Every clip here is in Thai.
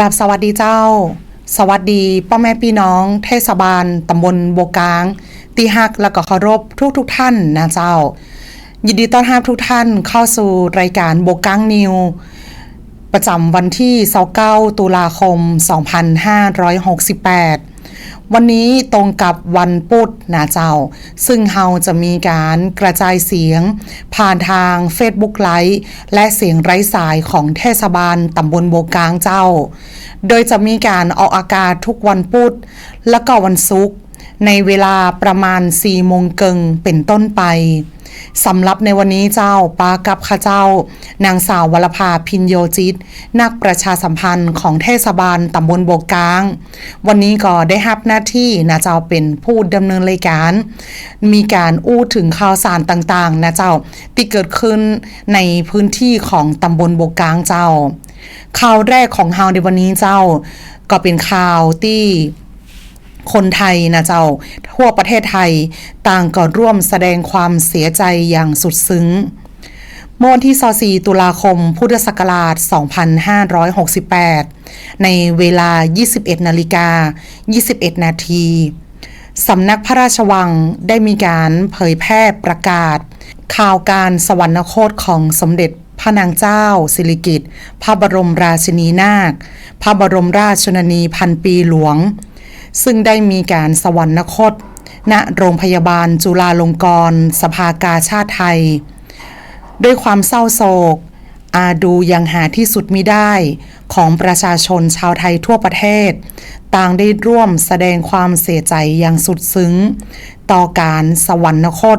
ราบสวัสดีเจ้า สวัสดีพ่อแม่พี่น้อง เทศบาลตำบลโบกาง ตีหักแล้วก็เคารพทุกทุกท่านนะเจ้า ยินดีต้อนรับทุกท่านเข้าสู่รายการโบกางนิว ประจำวันที่29ตุลาคม 2568 วันนี้ตรงกับวันพุธนะเจ้า ซึ่งเฮาจะมีการกระจายเสียง ผ่านทาง Facebook ไลฟ์และเสียงไร้สายของเทศบาลตำบลโบกลางเจ้า โดยจะมีการออกอากาศทุกวันพุธและก็วันศุกร์ ในเวลาประมาณ4โมงเกิงเป็นต้นไปสำหรับในวันนี้เจ้าปากับข้าเจ้า นางสาววรภาพินโยจิต นักประชาสัมพันธ์ของเทศบาลตำบลโบกกลาง วันนี้ก็ได้รับหน้าที่นะเจ้าเป็นผู้ดำเนินรายการ มีการอู้ถึงข่าวสารต่างๆนะเจ้าที่เกิดขึ้นในพื้นที่ของตำบลโบกกลางเจ้าข่าวแรกของเฮาในวันนี้เจ้า ก็เป็นข่าวที่ คนไทยนะเจ้า ทั่วประเทศไทยต่างก็ร่วมแสดงความเสียใจอย่างสุดซึ้งเมื่อวันที่ 24 ตุลาคม พุทธศักราช 2568 ในเวลา 21 นาฬิกา 21 นาที สำนักพระราชวังได้มีการเผยแพร่ประกาศ ข่าวการสวรรคตของสมเด็จพระนางเจ้า สิริกิติ์ พระบรมราชินีนาถ พระบรมราชชนนีพันปีหลวง ซึ่งได้มีการสวรรคต ณโรงพยาบาลจุฬาลงกรณ์สภากาชาติไทย ด้วยความเศร้าโศก อาดูยังหาที่สุดมิได้ของประชาชนชาวไทยทั่วประเทศ ต่างได้ร่วมแสดงความเสียใจอย่างสุดซึ้ง ต่อการสวรรคต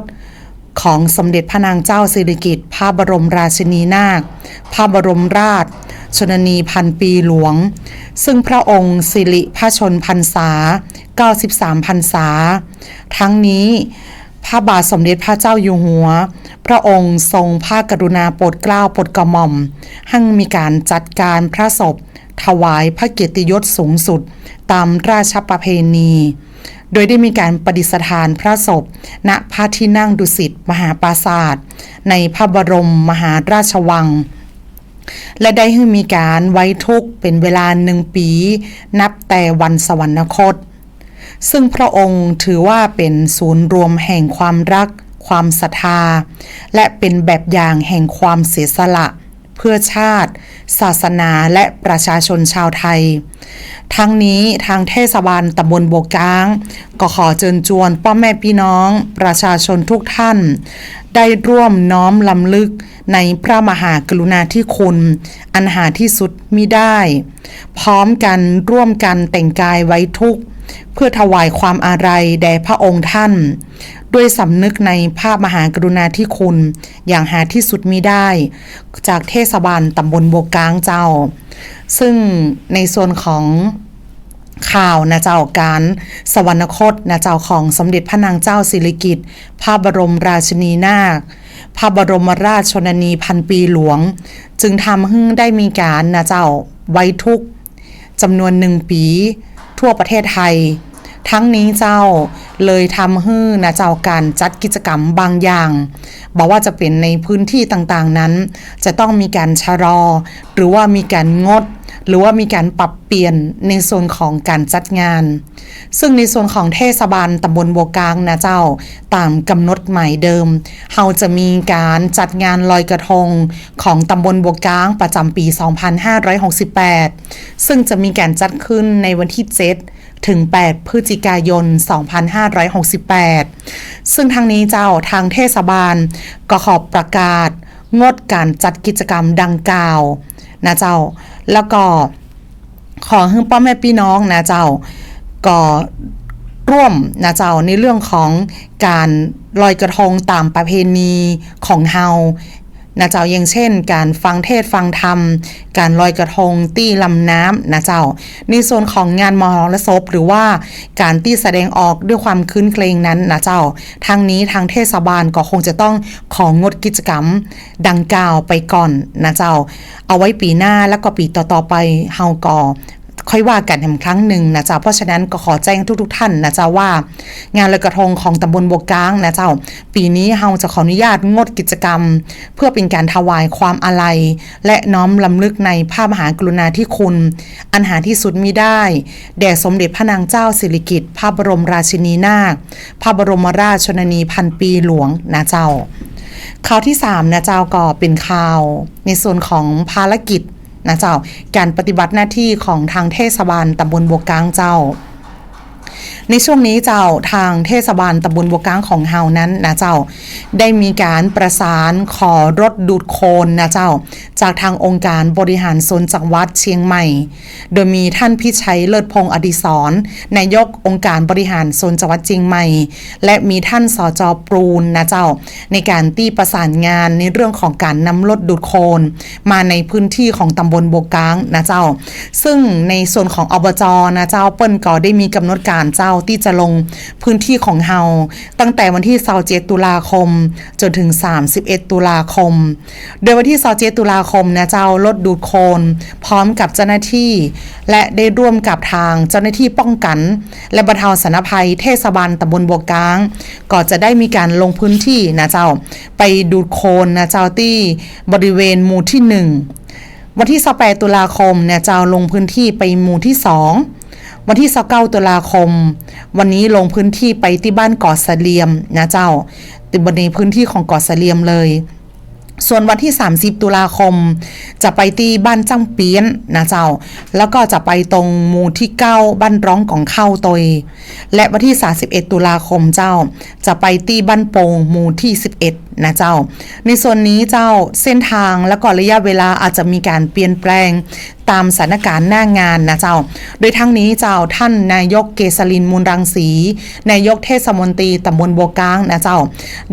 ของสมเด็จพระนางเจ้าสิริกิติ์พระบรมราชินีนาถ พระบรมราช ชนนีพันปีหลวง ซึ่งพระองค์สิริพระชนพรรษา 93พรรษา ทั้งนี้พระบาทสมเด็จพระเจ้าอยู่หัว พระองค์ทรงพระกรุณาโปรดเกล้าโปรดกระหม่อมให้มีการจัดการพระศพ ถวายพระเกียรติยศสูงสุด ตามราชประเพณี โดยได้มีการประดิษฐานพระศพ ณพระที่นั่งดุสิตมหาปราศาสตร์ในพระบรมมหาราชวัง และได้ให้มีการไว้ทุกข์เป็นเวลาหนึ่งปี นับแต่วันสวรรคต ซึ่งพระองค์ถือว่าเป็นศูนย์รวมแห่งความรัก ความศรัทธา และเป็นแบบอย่างแห่งความเสียสละ พื่อชาติ ศาสนาและประชาชนชาวไทย ทั้งนี้ทางเทศบาลตำบลโบกกลาง ก็ขอเชิญชวนพ่อแม่พี่น้องประชาชนทุกท่าน ได้ร่วมน้อมลำลึกในพระมหากรุณาธิคุณ อันหาที่สุดมิได้ พร้อมกันร่วมกันแต่งกายไว้ทุกเพื่อถวายความอาลัยแด่พระองค์ท่าน ด้วยสำนึกในภาพมหากรุณาธิคุณ อย่างหาที่สุดมิได้ จากเทศบาลตำบลโบวกลางเจ้า ซึ่งในส่วนของข่าวนะเจ้าการสวรรคตนะเจ้าของสมเด็จพระนางเจ้าสิริกิติ์พระบรมราชินีนาถพระบรมราชชนนีพันปีหลวง จึงทำให้ได้มีการนะเจ้าไว้ทุกข์จำนวนหนึ่งปี ทั่วประเทศไทย ทั้งนี้เจ้าเลยทำให้นะเจ้าการจัดกิจกรรมบางอย่างบอกว่าจะเป็นในพื้นที่ต่างๆนั้น จะต้องมีการชะลอ หรือว่ามีการงด หรือว่ามีการปรับเปลี่ยนในส่วนของการจัดงาน ซึ่งในส่วนของเทศบาลตำบลบัวกลางนะเจ้าตามกำหนดหมายเดิมเฮาจะมีการจัดงานลอยกระทงของตำบลบัวกลางประจำปี 2568 ซึ่งจะมีการจัดขึ้นในวันที่ 7ถึง 8 พฤศจิกายน 2568 ซึ่งทางนี้เจ้าทางเทศบาลก็ขอประกาศ งดการจัดกิจกรรมดังกล่าว นะเจ้า แล้วก็ขอให้พ่อแม่พี่น้องนะเจ้าก็ร่วมนะเจ้าในเรื่องของการลอยกระทงตามประเพณีของเฮา นะเจ้าอย่างเช่น การฟังเทศฟังธรรม การลอยกระทง ตี้ลำน้ำนะเจ้า ในส่วนของงานมหรสพหรือว่าการตี้แสดงออกด้วยความคืนเครงนั้นนะเจ้า ทางนี้ทางเทศบาลก็คงจะต้องของงดกิจกรรมดังกล่าวไปก่อนนะเจ้า เอาไว้ปีหน้าแล้วก็ปีต่อๆไปเฮาก็ ค่อยว่ากันแหมครั้งหนึ่งนะเจ้าเพราะฉะนั้นก็ขอแจ้งทุกๆทท่านนะเจ้าว่า งานลอยกระทงของตำบลบวกกางนะเจ้า ปีนี้เฮาจะขออนุญาตงดกิจกรรม เพื่อเป็นการถวายความอาลัย และน้อมลำลึกในพระมหากรุณาธิคุณ อันหาที่สุดมิได้ แด่สมเด็จพระนางเจ้าสิริกิติ์พระบรมราชินีนาถพระบรมราชชนนีพันปีหลวงนะเจ้าข่าวที่3นะเจ้าก็เป็นข่าว ในส่วนของภารกิจ นะเจ้า การปฏิบัติหน้าที่ของทางเทศบาลตำบลบวกกลางเจ้า ในช่วงนี้เจ้าทางเทศบาลตำบลบวกกลางของเฮานั้นนะเจ้าได้มีการประสานขอรถดูดโคลนนะเจ้า จากทางองค์การบริหารส่วนจังหวัดเชียงใหม่ โดยมีท่านพิชัยเลิศพงศ์อดิศรนายกองค์การบริหารส่วนจังหวัดเชียงใหม่ และมีท่านสจปรูนนะเจ้า ในการตีประสานงานในเรื่องของการนำรถดูดโคลนมาในพื้นที่ของตำบลบวกกลางนะเจ้า ซึ่งในส่วนของอบจนะเจ้าเปิ้นก็ได้มีกำหนดการเจ้าที่จะลงพื้นที่ของเฮาตั้งแต่วันที่27ตุลาคม จนถึง 31 ตุลาคม โดยวันที่27ตุลาคมนะเจ้ารถดูดโคลนพร้อมกับเจ้าหน้าที่ และได้ร่วมกับทางเจ้าหน้าที่ป้องกัน และบรรเทาสาธารณภัยเทศบาลตำบลบวกกลาง ก็จะได้มีการลงพื้นที่นะเจ้า ไปดูดโคลนนะเจ้าที่บริเวณหมู่ที่ 1 วันที่28ตุลาคมเนี่ยเจ้าลงพื้นที่ไปหมู่ที่ 2 วันที่29ตุลาคม วันนี้ลงพื้นที่ไปที่บ้านเกาะเสลียมนะเจ้าติบในพื้นที่ของเกาะเสลียมเลย ส่วนวันที่ 30 ตุลาคม จะไปที่บ้านจ้างเปี้ยนนะเจ้า แล้วก็จะไปตรงหมู่ที่ 9 บ้านร้องของเข้าตย และวันที่ 31 ตุลาคมเจ้า จะไปที่บ้านโปงหมู่ที่ 11 นะเจ้า ในส่วนนี้เจ้าเส้นทางและก็ระยะเวลาอาจจะมีการเปลี่ยนแปลงตามสถานการณ์หน้างานนะเจ้า โดยทั้งนี้เจ้าท่านนายกเกษรินมูลรังสี นายกเทศมนตรีตำบลบัวกลางนะเจ้า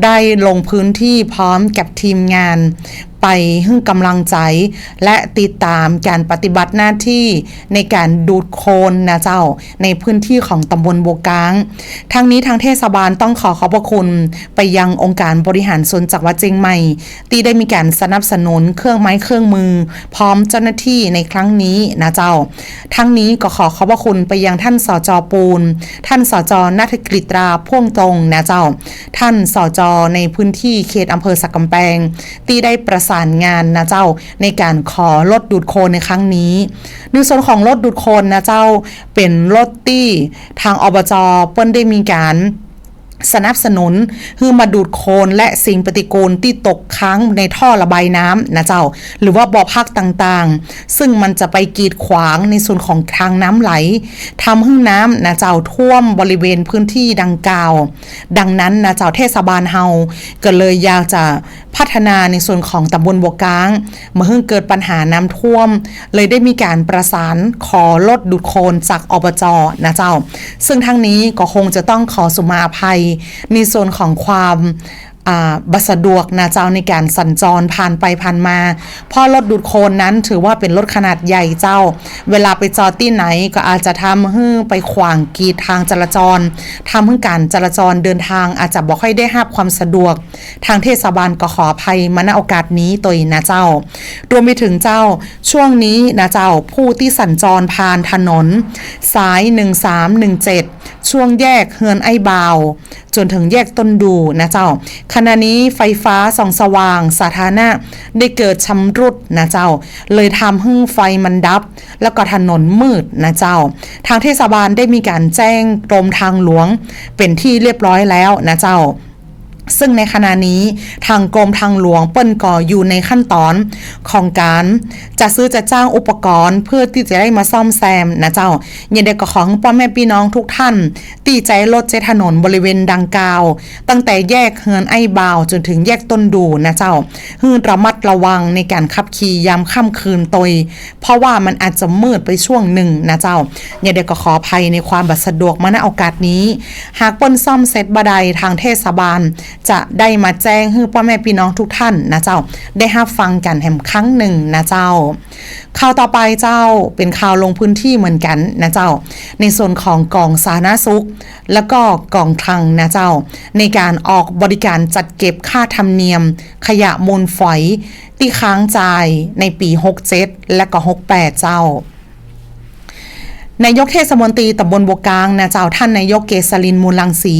ได้ลงพื้นที่พร้อมกับทีมงาน ไปให้กำลังใจ และติดตามการปฏิบัติหน้าที่ในการดูดโคลนนะเจ้า ในพื้นที่ของตำบลโบกลางทั้งนี้ทางเทศบาลต้องขอขอบพระคุณ ไปยังองค์การบริหารส่วนจังหวัดเชียงใหม่ ที่ได้มีการสนับสนุนเครื่องไม้เครื่องมือ พร้อมเจ้าหน้าที่ในครั้งนี้นะเจ้า ทั้งนี้ก็ขอขอบพระคุณไปยังท่านสจปูน ท่านสจนัทกฤตราพ่วงตรงนะเจ้า ท่านสจในพื้นที่เขตอำเภอสักกำแพงที่ได้ประสานงานนะเจ้าในการขอรถดูดโคลนในครั้งนี้ในส่วนของรถดูดโคลนนะเจ้าเป็นรถที่ทางอบจเปิ้นได้มีการ สนับสนุนคือมาดูดโคลนและสิ่งปฏิกูลที่ตกค้างในท่อระบายน้ำนะเจ้า หรือว่าบ่อพักต่างๆ ซึ่งมันจะไปกีดขวางในส่วนของทางน้ำไหลทำให้น้ำนะเจ้าท่วมบริเวณพื้นที่ดังกล่าว ดังนั้นนะเจ้าเทศบาลเฮาก็เลยอยากจะพัฒนาในส่วนของตำบลบัวกลางเมื่อเพิ่งเกิดปัญหาน้ำท่วม เลยได้มีการประสานขอลดดูดโคลนจากอบจนะเจ้า ซึ่งทั้งนี้ก็คงจะต้องขอสุมาอภัยในโซนของความ บัสะดวกนะเจ้าในการสัญจรผ่านไปผ่านมาพราะรถดูดโคลนนั้นถือว่าเป็นรถขนาดใหญ่เจ้า เวลาไปจอดที่ไหนก็อาจจะทำให้ไปขวางกีดทางจราจรทำให้การจราจรเดินทางอาจจะบ่ค่อยได้รับความสะดวก ทางเทศบาลก็ขออภัยมาณโอกาสนี้ตัวนะเจ้ารวมไปถึงเจ้าช่วงนี้นะเจ้าผู้ที่สัญจรผ่านถนน สาย 1317 ช่วงแยกเฮือนไอ้บาวจนถึงแยกต้นดูนะเจ้า ขณะนี้ไฟฟ้าส่องสว่างสาธารณะได้เกิดชำรุดนะเจ้า เลยทำให้ไฟมันดับ แล้วก็ถนนมืดนะเจ้า ทางเทศบาลได้มีการแจ้งกรมทางหลวง เป็นที่เรียบร้อยแล้วนะเจ้า ซึ่งในขณะนี้ทางกรมทางหลวงเปิ้นก่ออยู่ในขั้นตอนของการจะซื้อจะจ้างอุปกรณ์เพื่อที่จะได้มาซ่อมแซมนะเจ้ายินดีกับของพ่อแม่พี่น้องทุกท่าน ตีใจรถเจถนนบริเวณดังกล่าว ตั้งแต่แยกเฮือนไอ้บาวจนถึงแยกต้นดูนะเจ้าฮือระมัดระวังในการขับขี่ยามค่ำคืนตย เพราะว่ามันอาจจะมืดไปช่วงหนึ่งนะเจ้ายินดีก็ขออภัยในความบัดสะดวกมาณโอกาสนี้ หากเปิ้นซ่อมเสร็จบดายทางเทศบาล จะได้มาแจ้งให้พ่อแม่พี่น้องทุกท่านนะเจ้า ได้รับฟังกันแห่มครั้งหนึ่งนะเจ้าข่าวต่อไปเจ้าเป็นข่าวลงพื้นที่เหมือนกันนะเจ้า ในส่วนของกองสาธารณสุข แล้วก็กองคลังนะเจ้า ในการออกบริการจัดเก็บค่าธรรมเนียม ขยะมูลฝอย ที่ค้างจ่ายในปี 67 และก็ 68 เจ้า นายกเทศมนตรีตำบลบวกลางนะเจ้าท่านนายกเกษรินมูลลังสี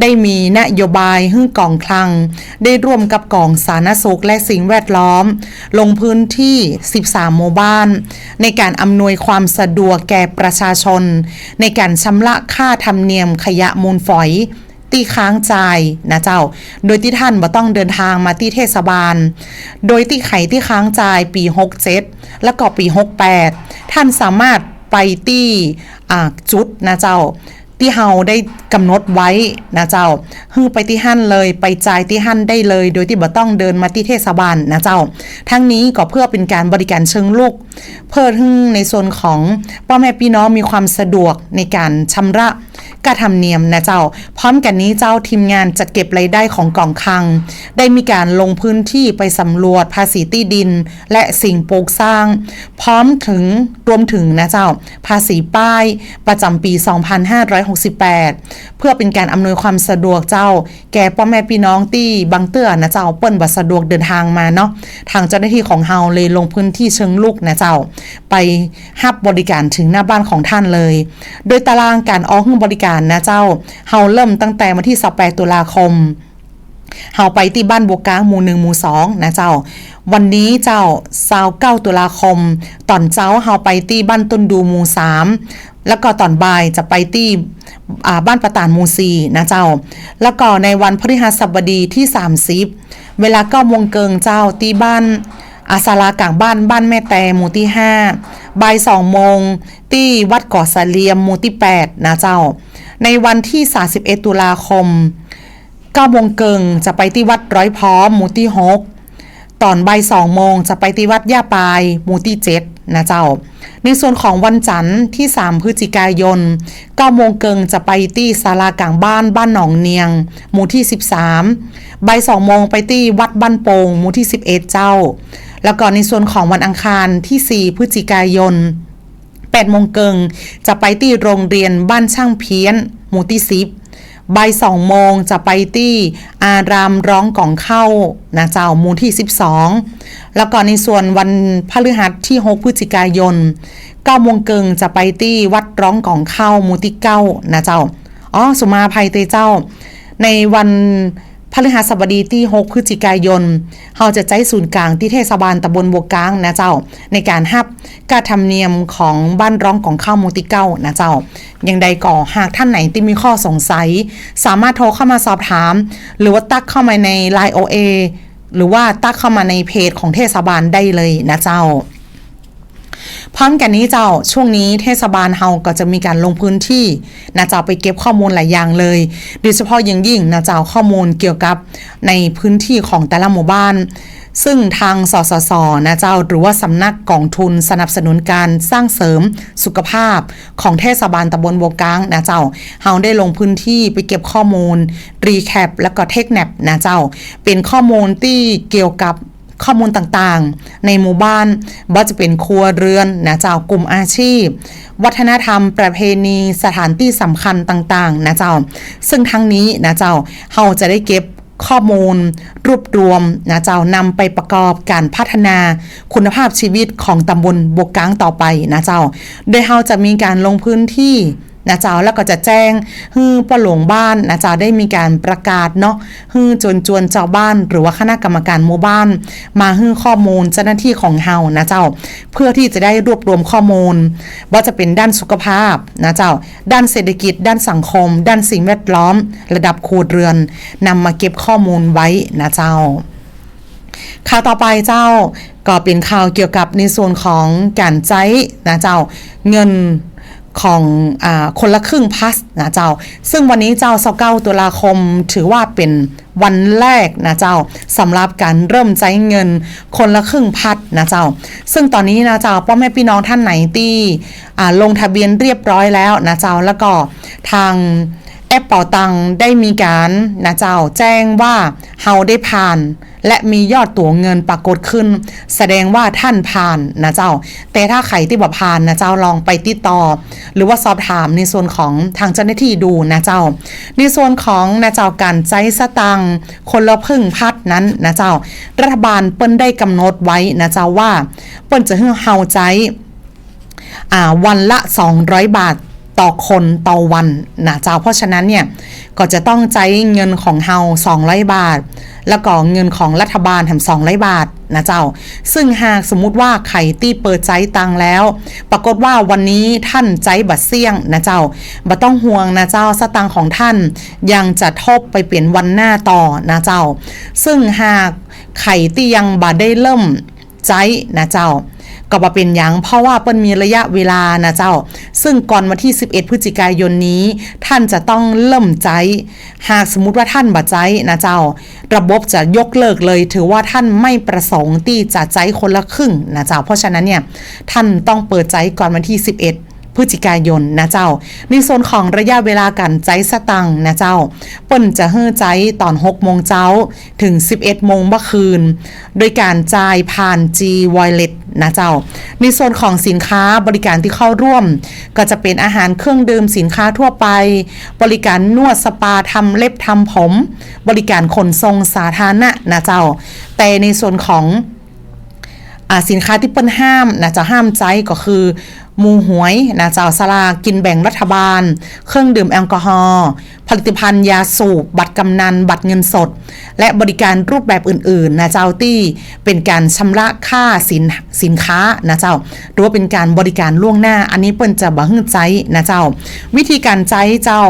ได้มีนโยบายหึ่งกองคลัง ได้ร่วมกับกองสาธารณสุขและสิ่งแวดล้อม ลงพื้นที่ 13 หมู่บ้าน ในการอำนวยความสะดวกแก่ประชาชน ในการชำระค่าธรรมเนียมขยะมูลฝอยตีค้างจ่ายนะเจ้า โดยที่ท่านบ่ต้องเดินทางมาที่เทศบาล โดยที่ไขที่ค้างจ่ายปี 67 แล้วก็ปี 68 ท่านสามารถ ไปที่อ่าจุดนะเจ้า ที่เฮาได้กำหนดไว้นะเจ้าฮือไปที่หั่นเลยไปจ่ายที่หั่นได้เลย โดยที่บ่ต้องเดินมาที่เทศบาลนะเจ้า ทั้งนี้ก็เพื่อเป็นการบริการเชิงลุกเพื่อให้ในส่วนของพ่อแม่พี่น้องมีความสะดวกในการชำระกาทำเนียมนะเจ้า พร้อมกันนี้เจ้าทีมงานจัดเก็บรายได้ของกองคลัง ได้มีการลงพื้นที่ไปสำรวจภาษีที่ดิน และสิ่งปลูกสร้าง พร้อมถึงรวมถึงนะเจ้า ภาษีป้ายประจำปี2568 เพื่อเป็นการอำนวยความสะดวกเจ้า แก่พ่อแม่พี่น้องที่บางเตื้อนะเจ้าเปิ้นบัสะดวกเดินทางมาเนาะทางเจ้าหน้าที่ของเฮาเลยลงพื้นที่เชิงลุกนะเจ้า ไปฮับบริการถึงหน้าบ้านของท่านเลย โดยตารางการออกบริการนะเจ้าเฮาเริ่มตั้งแต่วันที่28ตุลาคมเฮาไปที่บ้านบวกกลางหมู่หนึ่งหมู่สองนะเจ้า วันนี้เจ้าสาวเก้าตุลาคม ตอนเจ้าเฮาไปที่บ้านต้นดูหมู่สาม แล้วก็ตอนบ่ายจะไปที่บ้านประตานมู่สี่นะเจ้า แล้วก็ในวันพฤหัสบดีที่ 30 เวลาเก้าโมงเกิงเจ้าที่บ้านอาสาลากลางบ้านบ้านแม่แต่หมู่ที่ห้าบ่ายสองโมงที่วัดเกาะสะเลียมหมู่ที่แปดนะเจ้า ในวันที่ 31 ตุลาคม9โมงเกิงจะไปที่วัดร้อยพร้อมหมู่ที่6 ตอนบ่าย2โมงจะไปที่วัดย่าปายมูที่7นะเจ้า ในส่วนของวันจันทร์ที่ 3 พฤศจิกายน9โมงเกิงจะไปที่ศาลากลางบ้านบ้านหนองเนียง หมู่ที่ 13บ่าย2โมงไปที่วัดบ้านโปงหมู่ที่ 11 เจ้า แล้วก็ในส่วนของวันอังคารที่ 4 พฤศจิกายน8โมงเกิงจะไปที่โรงเรียนบ้านช่างเพี้ยน หมู่ที่สิ บ่ายสองโมงจะไปที่อารามร้องกล่องเข้านะเจ้ามูที่ 12 แล้วก็ในส่วนวันพฤหัสที่ 6 พฤศจิกายน9โมงเกิงจะไปที่วัดร้องกล่องเข้ามูที่9นะเจ้าอ๋อสุมาภัยเตเจ้า ในวัน พฤหัสบดีที่ 6 พฤศจิกายนเราจะใจศูนย์กลางที่เทศบาลตำบลบวกกลางนะเจ้า ในการฮับการทำเนียมของบ้านร้องของข้าวมูติเก้านะเจ้าอย่างใดก่อหากท่านไหนที่มีข้อสงสัย สามารถโทรเข้ามาสอบถาม หรือว่าตักเข้ามาใน Line OA หรือว่าตักเข้ามาในเพจของเทศบาลได้เลยนะเจ้า พร้อมกันนี้เจ้าช่วงนี้เทศบาลเฮาก็จะมีการลงพื้นที่นะเจ้าไปเก็บข้อมูลหลายอย่างเลย โดยเฉพาะอย่างยิ่งนะเจ้าข้อมูลเกี่ยวกับในพื้นที่ของแต่ละหมู่บ้าน ซึ่งทางสสสนะเจ้าหรือว่าสำนักกองทุนสนับสนุนการสร้างเสริมสุขภาพของเทศบาลตำบลบวกลางนะเจ้าเฮาได้ลงพื้นที่ไปเก็บข้อมูลรีแคปแล้วก็เทคแนปนะเจ้าเป็นข้อมูลที่เกี่ยวกับ ข้อมูลต่างๆ ในหมู่บ้านว่าจะเป็นครัวเรือนนะเจ้ากลุ่มอาชีพ วัฒนธรรม ประเพณีสถานที่สำคัญต่างๆนะเจ้า ซึ่งทั้งนี้นะเจ้าเราจะได้เก็บข้อมูล รวบรวมนะเจ้านำไปประกอบการพัฒนาคุณภาพชีวิตของตำบลบกกลางต่อไปนะเจ้า โดยเราจะมีการลงพื้นที่ นะเจ้าแล้วก็จะแจ้งฮือปหลงบ้านนะเจ้าได้มีการประกาศเนาะฮือจนจวนเจ้าบ้าน หรือว่าคณะกรรมการหมู่บ้าน มาฮือข้อมูลเจ้าหน้าที่ของเฮานะเจ้า เพื่อที่จะได้รวบรวมข้อมูล ว่าจะเป็นด้านสุขภาพนะเจ้า ด้านเศรษฐกิจ ด้านสังคม ด้านสิ่งแวดล้อม ระดับครัวเรือนนำมาเก็บข้อมูลไว้นะเจ้าข่าวต่อไปเจ้าก็เป็นข่าวเกี่ยวกับในส่วนของการใช้นะเจ้าเงิน ของอคนละครึ่งพัสนะเจ้า ซึ่งวันนี้เจ้าเก้าตุลาคมถือว่าเป็นวันแรกนะเจ้าสำหรับการเริ่มใช้เงินคนละครึ่งพัดนะเจ้า ซึ่งตอนนี้นะเจ้าพ่อแม่พี่น้องท่านไหนที่ลงทะเบียนเรียบร้อยแล้วนะเจ้าแล้วก็ทางแอปเป่าตังได้มีการนะเจ้าแจ้งว่าเฮาได้ผ่าน และมียอดตั๋วเงินปรากฏขึ้น แสดงว่าท่านผ่านนะเจ้า แต่ถ้าใครที่บ่ผ่านนะเจ้าลองไปติดต่อ หรือว่าสอบถามในส่วนของทางเจ้าหน้าที่ดูนะเจ้า ในส่วนของนะเจ้าการใจสตังคนละพึ่งพัดนั้นนะเจ้า รัฐบาลเปิ้นได้กำหนดไว้นะเจ้าว่า เปิ้นจะให้เฮาใจอ่าวันละ 200 บาท ต่อคนต่อวันนะเจ้าเพราะฉะนั้นเนี่ยก็จะต้องใช้เงินของเฮา200 บาท แล้วก็เงินของรัฐบาลแถม200 บาทนะเจ้า ซึ่งหากสมมุติว่าไข่ตี้เปิดใจตังแล้ว ปรากฏว่าวันนี้ท่านใจบัดเสี่ยงนะเจ้าบัต้องห่วงนะเจ้าสตังค์ของท่านยังจะทบไปเปลี่ยนวันหน้าต่อนะเจ้า ซึ่งหากไข่ตี้ยังบัได้เริ่มใจนะเจ้า ก็บ่เป็นหยังเพราะว่าเปิ้นมีระยะเวลานะเจ้า ซึ่งก่อนวันที่ 11 พฤศจิกายนนี้ ท่านจะต้องเริ่มใจ หากสมมติว่าท่านบ่ใจนะเจ้า ระบบจะยกเลิกเลย ถือว่าท่านไม่ประสงค์ที่จะใจคนละครึ่งนะเจ้า เพราะฉะนั้นเนี่ยท่านต้องเปิดใจก่อนวันที่ 11 พฤศจิกายนนะเจ้า ในส่วนของระยะเวลาการใจสตังนะเจ้าเปิ้นจะเฮือใจตอน 6 โมงเจ้าถึง 11 โมงเมื่อคืน โดยการจ่ายผ่าน G Wallet นะเจ้า ในส่วนของสินค้าบริการที่เข้าร่วม ก็จะเป็นอาหารเครื่องดื่มสินค้าทั่วไป บริการนวดสปาทำเล็บทำผม บริการขนส่งสาธารณะนะเจ้า แต่ในส่วนของ สินค้าที่เปิ้นห้ามนะจะห้ามใจก็คือมูหวยนะเจ้าสลากินแบ่งรัฐบาล เครื่องดื่มแอลกอฮอล์ผลิตภัณฑ์ยาสูบ บัตรกำนัน บัตรเงินสด และบริการรูปแบบอื่นๆนะเจ้าที่เป็นการชำระค่าสินสินค้านะเจ้าหรือว่าเป็นการบริการล่วงหน้า อันนี้เปิ้นจะบ่ฮึ้ใจนะเจ้า วิธีการใจเจ้า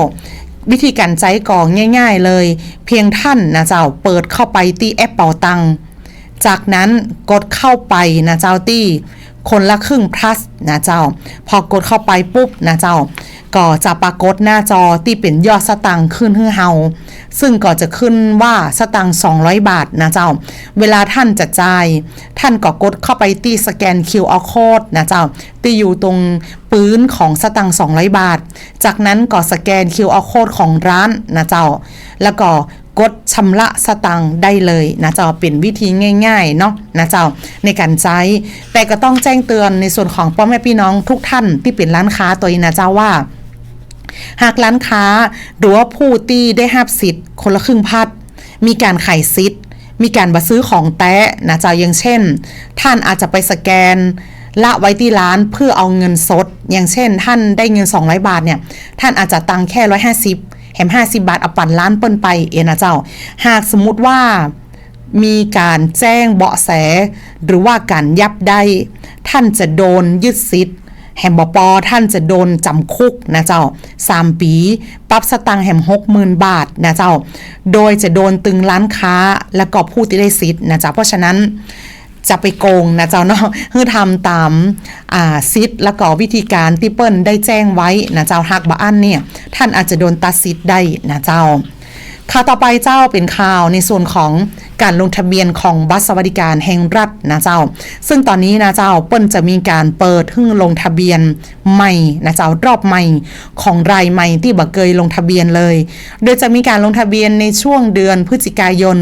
วิธีการใจก่อง่าย ๆ เลย เพียงท่านนะเจ้าเปิดเข้าไปที่แอปเป่าตัง จากนั้นกดเข้าไปนะเจ้าตี้คนละครึ่ง plus นะเจ้า พอกดเข้าไปปุ๊บนะเจ้า ก็จะปรากฏหน้าจอที่เป็นยอดสตังค์ขึ้นให้เฮา ซึ่งก็จะขึ้นว่าสตังค์200 บาทนะเจ้า เวลาท่านจะจ่าย ท่านก็กดเข้าไปที่สแกน QR code นะเจ้า ที่อยู่ตรงปื้นของสตังค์200 บาท จากนั้นก็สแกน QR code ของร้านนะเจ้า แล้วก็ กดชำระสตังค์ได้เลยนะเจ้าเป็นวิธีง่ายๆเนาะนะเจ้าในการใช้แต่ก็ต้องแจ้งเตือนในส่วนของพ่อแม่พี่น้องทุกท่านที่เป็นร้านค้าตัวนี้นะเจ้าว่า หากร้านค้าหรือว่าผู้ที่ได้หับสิทธิ์คนละครึ่งพัด มีการขายสิทธิ์มีการบัซื้อของแต้นะเจ้าอย่างเช่น ท่านอาจจะไปสแกนละไว้ที่ร้านเพื่อเอาเงินสด อย่างเช่น ท่านได้เงิน 200 บาทเนี่ย ท่านอาจจะตังแค่ 150 แถม 50 บาทเอาปั่นล้านเปิ้นไปเอนะเจ้า หากสมมุติว่ามีการแจ้งเบาะแส หรือว่าการยับได้ท่านจะโดนยึดสิทธิ์แหมบปอท่านจะโดนจำคุกนะเจ้า 3 ปีปรับสตังค์แหม60,000บาทนะเจ้า โดยจะโดนตึงร้านค้าและก็ผู้ที่ได้สิทธิ์นะเจ้าเพราะฉะนั้น จะไปโกงนะเจ้าเนาะคือทำตามอ่าซิทแล้วก็วิธีการที่เปิ้ลได้แจ้งไว้นะเจ้าฮักบะอันเนี่ยท่านอาจจะโดนตัดซิทได้นะเจ้า ข่าวต่อไปเจ้าเป็นข่าวในส่วนของการลงทะเบียนของบัตรสวัสดิการแห่งรัฐนะเจ้า ซึ่งตอนนี้นะเจ้าเปิ้นจะมีการเปิดหึ่งลงทะเบียนใหม่นะเจ้ารอบใหม่ของรายใหม่ที่บ่เคยลงทะเบียนเลย โดยจะมีการลงทะเบียนในช่วงเดือนพฤศจิกายน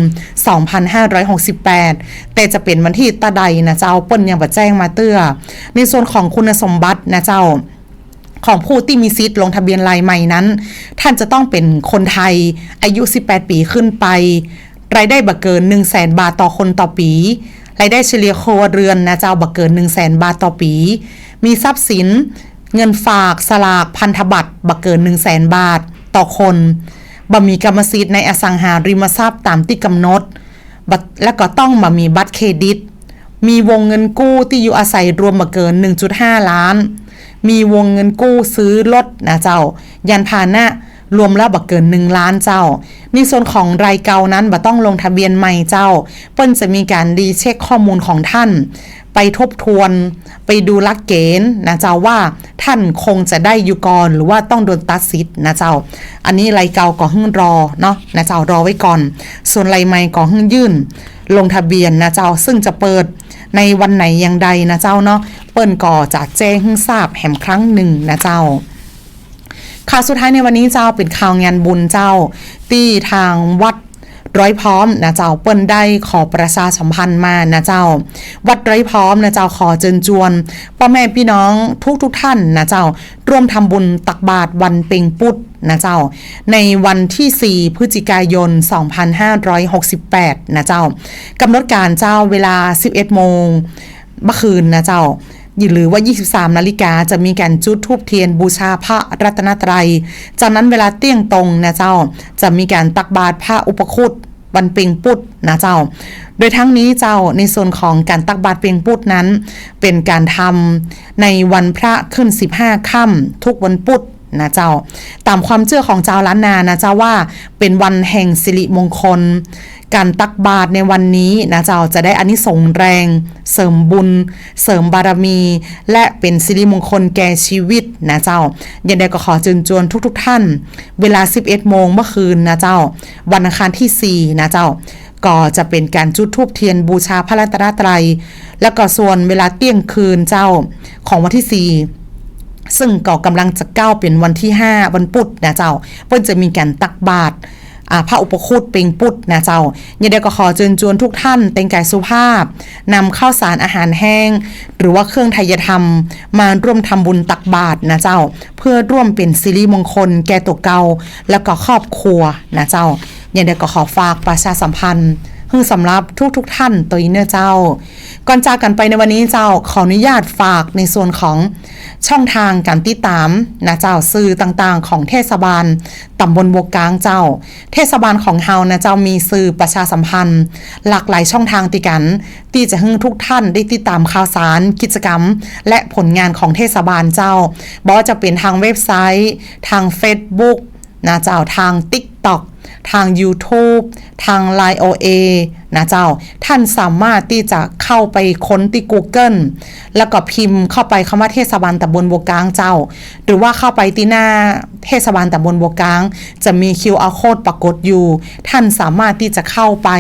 2568 แต่จะเป็นวันที่ตะใดนะเจ้าเปิ้นยังบ่แจ้งมาเตื้อในส่วนของคุณสมบัตินะเจ้า ของผู้ที่มีสิทธิ์ลงทะเบียนรายใหม่นั้น ท่านจะต้องเป็นคนไทยอายุ 18 ปีขึ้นไป รายได้บักเกิน 1 0 0 0 0แบาทต่อคนต่อปี รายได้เฉลี่ยครัวเรือนนะเจ้าบักเกิน 1 0 0 0 0แบาทต่อปี มีทรัพย์สิน เงินฝากสลากพันธบัตรบักเกิน 1 0 0 0 0แบาทต่อคนบ่มีกรรมสิทธิ์ในอสังหาริมทรัพย์ตามที่กำหนดและก็ต้องมามีบัตรเครดิต มีวงเงินกู้ที่อยู่อาศัยรวมมาเกิน 1.5 ล้าน มีวงเงินกู้ซื้อรถนะเจ้า ยันพาหนะรวมแล้วบักเกิน 1 ล้านเจ้า ในส่วนของรายเก่านั้นบ่ต้องลงทะเบียนใหม่เจ้า เปิ้นจะมีการดีเช็คข้อมูลของท่าน ไปทบทวน ไปดูลักเกณฑ์นะเจ้าว่าท่านคงจะได้อยู่ก่อนหรือว่าต้องโดนตัดสิทธิ์นะเจ้า อันนี้รายเก่าก็หึ่งรอเนาะนะเจ้ารอไว้ก่อน ส่วนรายใหม่ก็หึ่งยื่น ลงทะเบียนนะเจ้าซึ่งจะเปิดในวันไหนอย่างใดนะเจ้าเนาะ เปิ้นก่อจะแจ้งให้ทราบแห่มครั้งหนึ่งนะเจ้าข่าวสุดท้ายในวันนี้เจ้าเป็นข่าวงานบุญเจ้าที่ทางวัดร้อยพร้อมนะเจ้าเปิ้นได้ขอประชาสัมพันธ์มานะเจ้า วัดร้อยพร้อมนะเจ้าขอเจิญจวนพ่อแม่พี่น้องทุกทุกท่านนะเจ้าร่วมทำบุญตักบาตรวันเป็งปุดนะเจ้า ในวันที่ 4 พฤศจิกายน 2568 นะเจ้ากำหนดการเจ้าเวลา 11 โมงเมื่อคืนนะเจ้า หรือว่า 23 นาฬิกาจะมีการจุดทูบเทียนบูชาพระรัตนตรัย จากนั้นเวลาเที่ยงตรงนะเจ้า จะมีการตักบาตรพระอุปคุตวันเปงปุดนะเจ้า โดยทั้งนี้เจ้าในส่วนของการตักบาตรเปงปุดนั้น เป็นการทำในวันพระขึ้น 15ค่ำทุกวันพุธนะเจ้า ตามความเชื่อของเจ้าล้านนานะเจ้าว่าเป็นวันแห่งสิริมงคล การตักบาตรในวันนี้นะเจ้าจะได้อานิสงส์แรง เสริมบุญ เสริมบารมี และเป็นสิริมงคลแก่ชีวิตนะเจ้ายังไดก็ขอเชิญชวนทุกๆทท่าน เวลา 11 โมงเมื่อคืนนะเจ้า วันอังคารที่ 4 นะเจ้าก็จะเป็นการจุดธูปเทียนบูชาพระรัตนตรัย แล้วก็ส่วนเวลาเที่ยงคืนเจ้าของวันที่ 4ซึ่งก็กำลังจะก้าวเป็นวันที่ 5 วันพุธนะเจ้าเพิ่นจะมีการตักบาตร พระอุปคุตเป็งปุดนะเจ้ายังไดก็ขอเชิญชวนทุกท่านแต่งกายสุภาพนำข้าวสารอาหารแห้ง หรือว่าเครื่องไทยธรรม มาร่วมทำบุญตักบาตรนะเจ้า เพื่อร่วมเป็นสิริมงคลแก่ตัวเก่าแล้วก็ครอบครัวนะเจ้ายังไดก็ขอฝากประชาสัมพันธ์คือสำหรับทุกๆทท่านตัวอินเนอร์เจ้า ก่อนจากกันไปในวันนี้เจ้าขออนุญาตฝากในส่วนของช่องทางการติดตามนะเจ้าสื่อต่างๆ ของเทศบาลตำบลบวกกลางเจ้า เทศบาลของเฮานะเจ้ามีสื่อประชาสัมพันธ์ หลากหลายช่องทางติกันที่จะให้ทุกท่านได้ติดตามข่าวสารกิจกรรม และผลงานของเทศบาลเจ้าบอจะเป็นทางเว็บไซต์ ทาง Facebook นะเจ้าทาง TikTok ทาง YouTube ทาง Line OA นะเจ้า ท่านสามารถที่จะเข้าไปค้นที่ Google แล้วก็พิมพ์เข้าไปคำว่าเทศบาลตำบลบัวกลางเจ้า หรือว่าเข้าไปที่หน้าเทศบาลตำบลบัวกลาง จะมี QR code ปรากฏอยู่ ท่านสามารถที่จะเข้าไป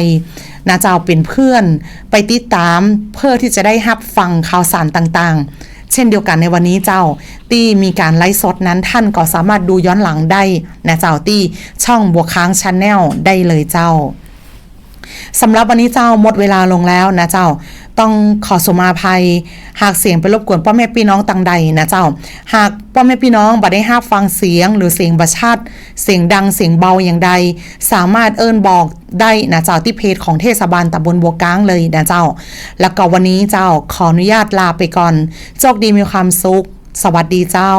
นะเจ้าเป็นเพื่อน ไปติดตามเพื่อที่จะได้รับฟังข่าวสารต่างๆ เช่นเดียวกันในวันนี้เจ้า ที่มีการไลฟ์สดนั้นท่านก็สามารถดูย้อนหลังได้นะเจ้าที่ช่องบัวค้างชาแนลได้เลยเจ้า สำหรับวันนี้เจ้าหมดเวลาลงแล้วนะเจ้า ต้องขอสมาภัย หากเสียงไปรบกวนพ่อแม่พี่น้องต่างใดนะเจ้า หากพ่อแม่พี่น้องบัได้ห้าฟังเสียง หรือเสียงประชัดเสียงดังเสียงเบาอย่างใด สามารถเอิ้นบอกได้นะเจ้าที่เพจของเทศบาลตำบลบัวก้างเลยนะเจ้า แล้วก็วันนี้เจ้าขออนุญาตลาไปก่อนโชคดีมีความสุข สวัสดีเจ้า